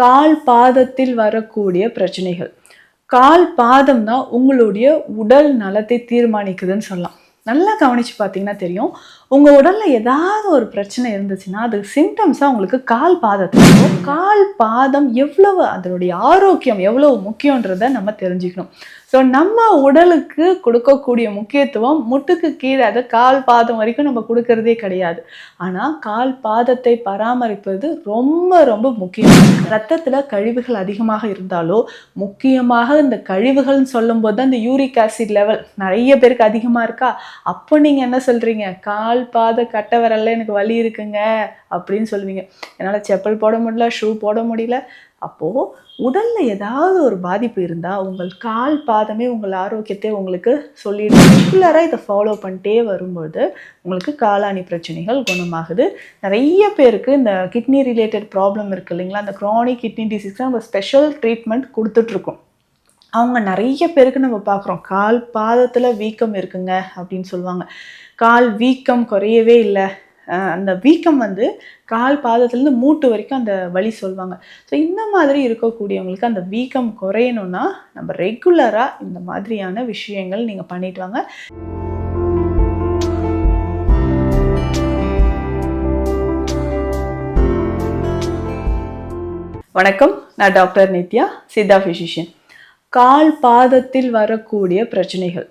கால் பாதத்தில் வரக்கூடிய பிரச்சனைகள். கால் பாதம் தான் உங்களுடைய உடல் நலத்தை தீர்மானிக்குதுன்னு சொல்லலாம். நல்லா கவனிச்சு பார்த்தீங்கன்னா தெரியும். உங்கள் உடலில் ஏதாவது ஒரு பிரச்சனை இருந்துச்சுன்னா அது சிம்டம்ஸாக உங்களுக்கு கால் பாதத்தில் கால் பாதம் எவ்வளவு அதனுடைய ஆரோக்கியம் எவ்வளவு முக்கியன்றதை நம்ம தெரிஞ்சுக்கணும். ஸோ நம்ம உடலுக்கு கொடுக்கக்கூடிய முக்கியத்துவம் முட்டுக்கு கீழே அது கால் பாதம் வரைக்கும் நம்ம கொடுக்கறதே கிடையாது. ஆனால் கால் பாதத்தை பராமரிப்பது ரொம்ப ரொம்ப முக்கியம். ரத்தத்தில் கழிவுகள் அதிகமாக இருந்தாலோ முக்கியமாக இந்த கழிவுகள்னு சொல்லும்போது தான் இந்த யூரிக் ஆசிட் லெவல் நிறைய பேருக்கு அதிகமாக இருக்கா? அப்போ நீங்கள் என்ன சொல்கிறீங்க கால் கால் பாத கட்ட விரல்ல எனக்கு வலி இருக்குங்க அப்படின்னு சொல்லுவீங்க. என்னால் செப்பல் போட முடியல ஷூ போட முடியல. அப்போது உடலில் ஏதாவது ஒரு பாதிப்பு இருந்தால் உங்கள் கால் பாதமே உங்கள் ஆரோக்கியத்தை உங்களுக்கு சொல்லிடும். ரெகுலராக இதை ஃபாலோ பண்ணிட்டே வரும்போது உங்களுக்கு காலாணி பிரச்சனைகள் குணமாகுது. நிறைய பேருக்கு இந்த கிட்னி ரிலேட்டட் ப்ராப்ளம் இருக்கு இல்லைங்களா? அந்த க்ரானிக் கிட்னி டிசீஸ்க்கு நம்ம ஸ்பெஷல் ட்ரீட்மெண்ட் கொடுத்துட்ருக்கோம் அவங்க நிறைய பேருக்கு நம்ம பார்க்குறோம். கால் பாதத்தில் வீக்கம் இருக்குங்க அப்படின்னு சொல்லுவாங்க. கால் வீக்கம் குறையவே இல்லை. அந்த வீக்கம் வந்து கால் பாதத்துலேருந்து மூட்டு வரைக்கும் அந்த வழி சொல்லுவாங்க. ஸோ இந்த மாதிரி இருக்கக்கூடியவங்களுக்கு அந்த வீக்கம் குறையணும்னா நம்ம ரெகுலராக இந்த மாதிரியான விஷயங்கள் நீங்கள் பண்ணிட்டு வாங்க. வணக்கம். நான் டாக்டர் நித்யா சித்தா ஃபிசிஷியன் கால் பாதத்தில் வரக்கூடிய பிரச்சனைகள்.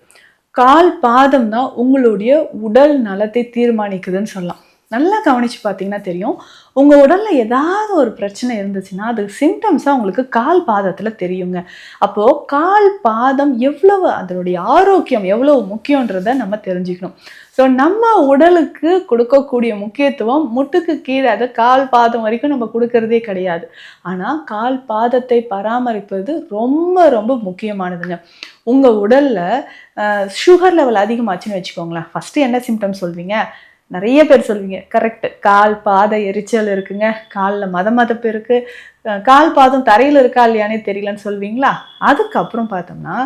கால் பாதம் தான் உங்களுடைய உடல் நலத்தை தீர்மானிக்குதுன்னு சொல்லலாம். நல்லா கவனித்து பார்த்தீங்கன்னா தெரியும். உங்கள் உடலில் ஏதாவது ஒரு பிரச்சனை இருந்துச்சுன்னா அது சிம்டம்ஸாக உங்களுக்கு கால் பாதத்தில் தெரியுங்க. அப்போது கால் பாதம் எவ்வளவு அதனுடைய ஆரோக்கியம் எவ்வளவு முக்கியன்றதை நம்ம தெரிஞ்சுக்கணும். ஸோ நம்ம உடலுக்கு கொடுக்கக்கூடிய முக்கியத்துவம் முட்டுக்கு கீழே அது கால் பாதம் வரைக்கும் நம்ம கொடுக்கறதே கிடையாது. ஆனால் கால் பாதத்தை பராமரிப்பது ரொம்ப ரொம்ப முக்கியமானதுங்க. உங்கள் உடலில் சுகர் லெவல் அதிகமாச்சுன்னு வச்சுக்கோங்களேன். ஃபஸ்ட்டு என்ன சிம்டம் சொல்வீங்க? நிறைய பேர் சொல்வீங்க கரெக்ட் கால் பாத எரிச்சல் இருக்குங்க. காலில் மத மதப்பு இருக்குது கால் பாதம் தரையில் இருக்கா இல்லையானே தெரியலன்னு சொல்வீங்களா? அதுக்கப்புறம் பார்த்தோம்னா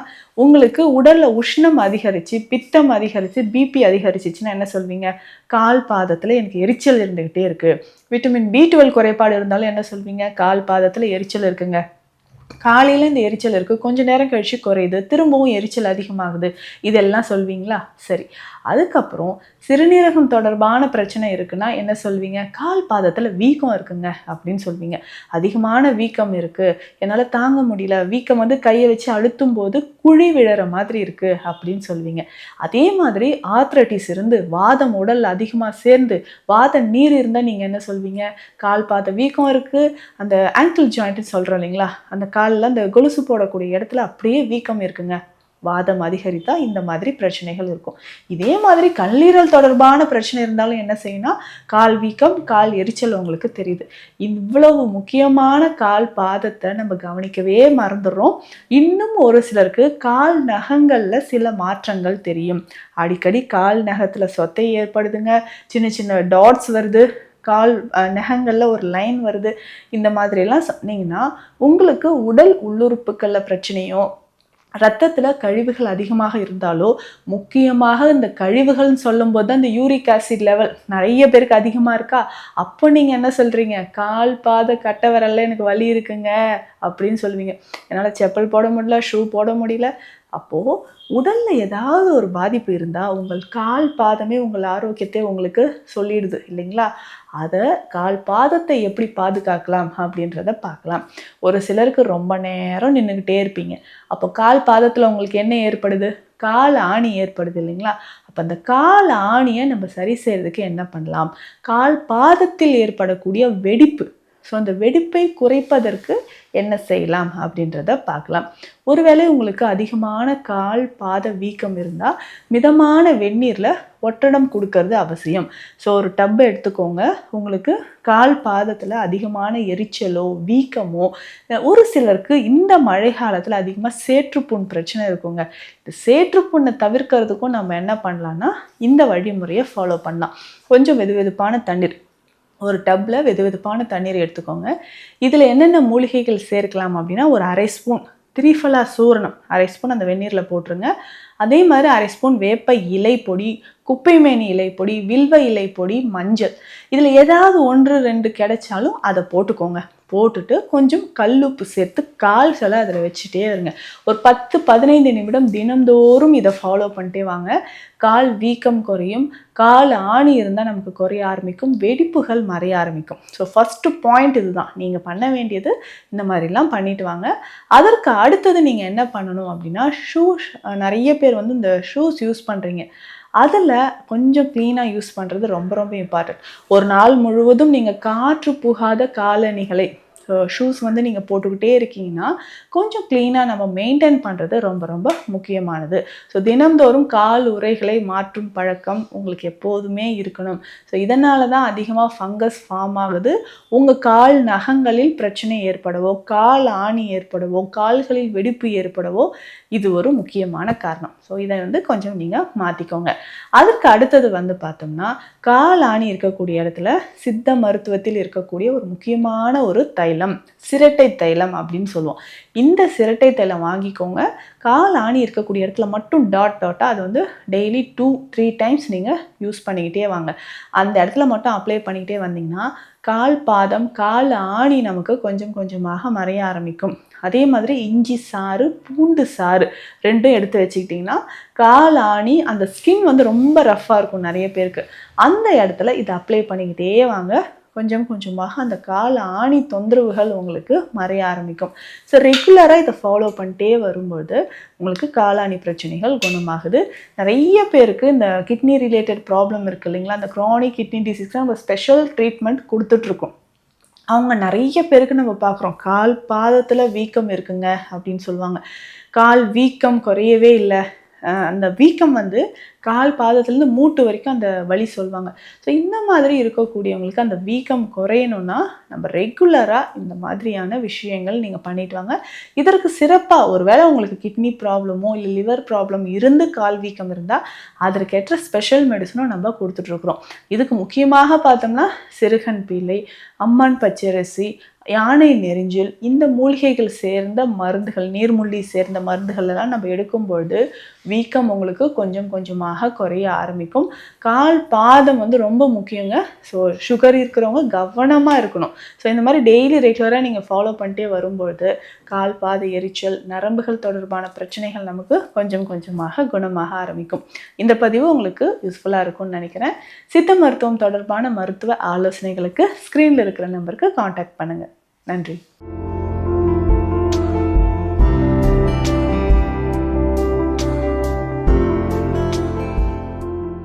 உங்களுக்கு உடலில் உஷ்ணம் அதிகரித்து பித்தம் அதிகரித்து பிபி அதிகரிச்சிச்சுன்னா என்ன சொல்வீங்க? கால் பாதத்தில் எனக்கு எரிச்சல் இருந்துக்கிட்டே இருக்குது விட்டமின் பி டுவெல் குறைபாடு இருந்தாலும் என்ன சொல்வீங்க? கால் பாதத்தில் எரிச்சல் இருக்குங்க. காலையில் இந்த எரிச்சல் இருக்குது கொஞ்ச நேரம் கழிச்சு குறையுது. திரும்பவும் எரிச்சல் அதிகமாகுது. இதெல்லாம் சொல்வீங்களா? சரி. அதுக்கப்புறம் சிறுநீரகம் தொடர்பான பிரச்சனை இருக்குன்னா என்ன சொல்வீங்க? கால் பாதத்தில் வீக்கம் இருக்குங்க அப்படின்னு சொல்வீங்க. அதிகமான வீக்கம் இருக்குது என்னால் தாங்க முடியல. வீக்கம் வந்து கையை வச்சு அழுத்தும் போது குழி விழற மாதிரி இருக்குது அப்படின்னு சொல்வீங்க. அதே மாதிரி ஆத்ரட்டிஸ் இருந்து வாதம் உடல் அதிகமாக சேர்ந்து வாத நீர் இருந்தால் நீங்கள் என்ன சொல்வீங்க? கால் பாத வீக்கம் இருக்குது அந்த ஆங்கிள் ஜாயிண்ட்னு சொல்கிறோம் இல்லைங்களா? அந்த காலில் அந்த கொலுசு போடக்கூடிய இடத்துல அப்படியே வீக்கம் இருக்குங்க. வாதம் அதிகரித்தா இந்த மாதிரி பிரச்சனைகள் இருக்கும். இதே மாதிரி கல்லீரல் தொடர்பான பிரச்சனை இருந்தாலும் என்ன செய்யணும் கால் வீக்கம் கால் எரிச்சல் உங்களுக்கு தெரியுது. இவ்வளவு முக்கியமான கால் பாதத்தை நம்ம கவனிக்கவே மறந்துடுறோம். இன்னும் ஒரு சிலருக்கு கால் நகங்களில் சில மாற்றங்கள் தெரியும். அடிக்கடி கால் நகத்தில் சொத்தை ஏற்படுதுங்க. சின்ன சின்ன டாட்ஸ் வருது. கால் நகங்களில் ஒரு லைன் வருது. இந்த மாதிரிலாம் சொன்னீங்கன்னா உங்களுக்கு உடல் உள்ளுறுப்புகளில் பிரச்சனையோ ரத்தத்தில் கழிவுகள் அதிகமாக இருந்தாலோ முக்கியமாக இந்த கழிவுகள்னு சொல்லும்போது தான் இந்த யூரிக் ஆசிட் லெவல் நிறைய பேருக்கு அதிகமாக இருக்கா? அப்போ நீங்கள் என்ன சொல்கிறீங்க கால் பாத கட்டை விரலில் எனக்கு வலி இருக்குங்க அப்படின்னு சொல்லுவீங்க. என்னால் செப்பல் போட முடியல ஷூ போட முடியல. அப்போது உடலில் ஏதாவது ஒரு பாதிப்பு இருந்தால் உங்கள் கால் பாதமே உங்கள் ஆரோக்கியத்தை உங்களுக்கு சொல்லிடுது இல்லைங்களா? அதை கால் பாதத்தை எப்படி பாதுகாக்கலாம் அப்படின்றத பார்க்கலாம். ஒரு சிலருக்கு ரொம்ப நேரம் நின்றுக்கிட்டே இருப்பீங்க. அப்போ கால் பாதத்தில் உங்களுக்கு என்ன ஏற்படுது? கால் ஆணி ஏற்படுது இல்லைங்களா? அப்போ அந்த கால் ஆணியை நம்ம சரி செய்கிறதுக்கு என்ன பண்ணலாம்? கால் பாதத்தில் ஏற்படக்கூடிய வெடிப்பு ஸோ அந்த வெடிப்பை குறைப்பதற்கு என்ன செய்யலாம் அப்படின்றத பார்க்கலாம். ஒருவேளை உங்களுக்கு அதிகமான கால் பாத வீக்கம் இருந்தால் மிதமான வெந்நீரில் ஒட்டடம் கொடுக்கறது அவசியம். ஸோ ஒரு டப்பை எடுத்துக்கோங்க. உங்களுக்கு கால் பாதத்தில் அதிகமான எரிச்சலோ வீக்கமோ ஒரு சிலருக்கு இந்த மழை காலத்தில் அதிகமாக சேற்றுப்புண் பிரச்சனை இருக்குங்க. இந்த சேற்றுப்புண்ணை தவிர்க்கிறதுக்கும் நம்ம என்ன பண்ணலாம்னா இந்த வழிமுறையை ஃபாலோ பண்ணலாம். கொஞ்சம் வெது வெதுப்பான தண்ணீர். ஒரு டப்பில் வெது வெதுப்பான தண்ணீர் எடுத்துக்கோங்க. இதில் என்னென்ன மூலிகைகள் சேர்க்கலாம் அப்படின்னா ஒரு அரை ஸ்பூன் திரிஃபலா சூரணம் அரை ஸ்பூன் அந்த வெந்நீரில் போட்டுருங்க. அதே மாதிரி அரை ஸ்பூன் வேப்ப இலை பொடி குப்பைமேனி இலை பொடி வில்வ இலை பொடி மஞ்சள். இதில் ஏதாவது ஒன்று ரெண்டு கிடைச்சாலும் அதை போட்டுக்கோங்க. போட்டுட்டு கொஞ்சம் கல்லுப்பு சேர்த்து கால் சில அதில் வச்சுட்டே இருங்க. ஒரு பத்து பதினைந்து நிமிடம் தினந்தோறும் இதை ஃபாலோ பண்ணிட்டே வாங்க. கால் வீக்கம் குறையும். கால் ஆணி இருந்தால் நமக்கு குறைய ஆரம்பிக்கும். வெடிப்புகள் மறைய ஆரம்பிக்கும். ஸோ ஃபஸ்ட்டு பாயிண்ட் இதுதான். நீங்கள் பண்ண வேண்டியது இந்த மாதிரிலாம் பண்ணிட்டு வாங்க. அதற்கு அடுத்தது நீங்கள் என்ன பண்ணணும் அப்படின்னா ஷூஸ் நிறைய பேர் வந்து இந்த ஷூஸ் யூஸ் பண்ணுறீங்க அதில் கொஞ்சம் க்ளீனாக யூஸ் பண்ணுறது ரொம்ப ரொம்ப இம்பார்ட்டன்ட் ஒரு நாள் முழுவதும் நீங்கள் காற்று புகாத காலணிகளை ஷூஸ் வந்து நீங்கள் போட்டுக்கிட்டே இருக்கீங்கன்னா கொஞ்சம் க்ளீனாக நம்ம மெயின்டைன் பண்ணுறது ரொம்ப ரொம்ப முக்கியமானது. ஸோ தினம்தோறும் கால் உரைகளை மாற்றும் பழக்கம் உங்களுக்கு எப்போதுமே இருக்கணும். ஸோ இதனால தான் அதிகமாக ஃபங்கஸ் ஃபார்ம் ஆகுது. உங்கள் கால் நகங்களில் பிரச்சனை ஏற்படவோ கால் ஆணி ஏற்படவோ கால்களில் வெடிப்பு ஏற்படவோ இது ஒரு முக்கியமான காரணம். ஸோ இதை வந்து கொஞ்சம் நீங்கள் மாற்றிக்கோங்க அதற்கு அடுத்தது வந்து பார்த்தோம்னா கால் ஆணி இருக்கக்கூடிய இடத்துல சித்த மருத்துவத்தில் இருக்கக்கூடிய ஒரு முக்கியமான ஒரு தைலம். சிரட்டை தைலம் அப்படின்னு சொல்லுவோம். இந்த சிரட்டை தைலம் வாங்கிக்கோங்க. கால் ஆணி இருக்கக்கூடிய இடத்துல மட்டும் டாட் டாட்டாக அது வந்து டெய்லி டூ த்ரீ டைம்ஸ் நீங்கள் யூஸ் பண்ணிக்கிட்டே வாங்க. அந்த இடத்துல மட்டும் அப்ளை பண்ணிக்கிட்டே வந்தீங்கன்னா கால் பாதம் கால் ஆணி நமக்கு கொஞ்சம் கொஞ்சமாக மறைய ஆரம்பிக்கும். அதே மாதிரி இஞ்சி சாறு பூண்டு சாறு ரெண்டும் எடுத்து வச்சுக்கிட்டிங்கன்னா கால் ஆணி அந்த ஸ்கின் வந்து ரொம்ப ரஃப்பாக இருக்கும் நிறைய பேருக்கு. அந்த இடத்துல இதை அப்ளை பண்ணிக்கிட்டே வாங்க. கொஞ்சம் கொஞ்சமாக அந்த கால் ஆணி தொந்தரவுகள் உங்களுக்கு மறைய ஆரம்பிக்கும். ஸோ ரெகுலராக இதை ஃபாலோ பண்ணிட்டே வரும்போது உங்களுக்கு காலாணி பிரச்சனைகள் குணமாகுது. நிறைய பேருக்கு இந்த கிட்னி ரிலேட்டட் ப்ராப்ளம் இருக்குது இல்லைங்களா? அந்த க்ரானிக் கிட்னி டிசீஸ்க்கு நம்ம ஸ்பெஷல் ட்ரீட்மெண்ட் கொடுத்துட்ருக்கோம். அவங்க நிறைய பேருக்கு நம்ம பார்க்குறோம். கால் பாதத்தில் வீக்கம் இருக்குங்க அப்படின்னு சொல்லுவாங்க. கால் வீக்கம் குறையவே இல்லை. அந்த வீக்கம் வந்து கால் பாதத்துலேருந்து மூட்டு வரைக்கும் அந்த வலி சொல்லுவாங்க ஸோ இந்த மாதிரி இருக்கக்கூடியவங்களுக்கு அந்த வீக்கம் குறையணும்னா நம்ம ரெகுலராக இந்த மாதிரியான விஷயங்கள் நீங்கள் பண்ணிட்டு வாங்க. இதற்கு சிறப்பாக ஒருவேளை உங்களுக்கு கிட்னி ப்ராப்ளமோ இல்லை லிவர் ப்ராப்ளம் இருந்து கால் வீக்கம் இருந்தால் அதற்கேற்ற ஸ்பெஷல் மெடிசனும் நம்ம கொடுத்துட்ருக்குறோம் இதுக்கு முக்கியமாக பார்த்தோம்னா சிறுகன் பீலை அம்மான் பச்சரிசி யானை நெறிஞ்சில் இந்த மூலிகைகள் சேர்ந்த மருந்துகள் நீர்முள்ளி சேர்ந்த மருந்துகள் எல்லாம் நம்ம எடுக்கும்பொழுது வீக்கம் உங்களுக்கு கொஞ்சம் கொஞ்சமாக குறைய ஆரம்பிக்கும். கால் பாதம் வந்து ரொம்ப முக்கியங்க. ஸோ சுகர் இருக்கிறவங்க கவனமாக இருக்கணும். ஸோ இந்த மாதிரி டெய்லி ரெகுலராக நீங்கள் ஃபாலோ பண்ணிட்டே வரும்பொழுது கால் பாத எரிச்சல் நரம்புகள் தொடர்பான பிரச்சனைகள் நமக்கு கொஞ்சம் கொஞ்சமாக குணமாக ஆரம்பிக்கும். இந்த பதிவு உங்களுக்கு யூஸ்ஃபுல்லாக இருக்கும்னு நினைக்கிறேன். சித்த மருத்துவம் தொடர்பான மருத்துவ ஆலோசனைகளுக்கு ஸ்க்ரீனில் இருக்கிற நம்பருக்கு காண்டாக்ட் பண்ணுங்கள் நன்றி